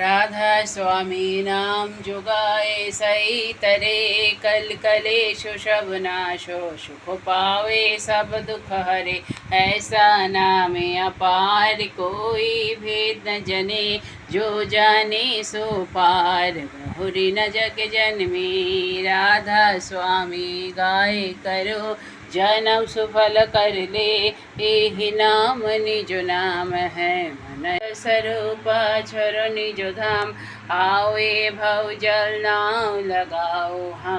राधा स्वामी नाम जुगाए सही तरे कल कले शबनाशो सुख पावे सब दुख हरे। ऐसा नाम अपार कोई भेद न जने, जो जाने सो पार। बहुरी न जग जनमे राधा स्वामी गाय करो, जन्म सुफल कर ले। नाम निज नाम है સ્વરૂપ નિજ ધામ આવે ભવ જલ નાવ લગાઓ હમ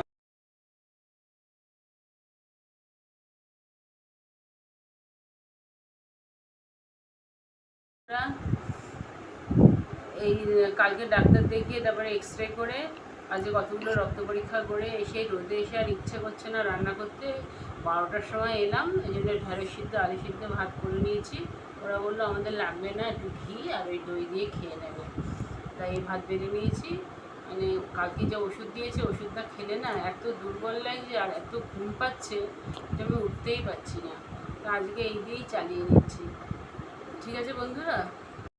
এই, কালকে ডাক্তার দেখিয়ে তারপরে এক্স রে করে, আজকে কতগুলো রক্ত পরীক্ষা করে, এসে রোদে এসে আর ইচ্ছে করছে না রান্না করতে। বারোটার সময় এলাম, এই জন্য ঢেঁড়স সিদ্ধ, আলু সিদ্ধ ভাত করে নিয়েছি। ওরা বলল, আমাদের লাগবে না, একটু ঘি আর ওই দই দিয়ে খেয়ে নেবে। তাই ভাত বেড়ে নিয়েছি। মানে কালকে যে ওষুধ দিয়েছে, ওষুধটা খেলে না এত দুর্বল লাগছে আর এত ঘুম পাচ্ছে যে আমি উঠতেই পারছি না। তো আজকে এই দিয়েই চালিয়ে নিচ্ছি। ঠিক আছে বন্ধুরা?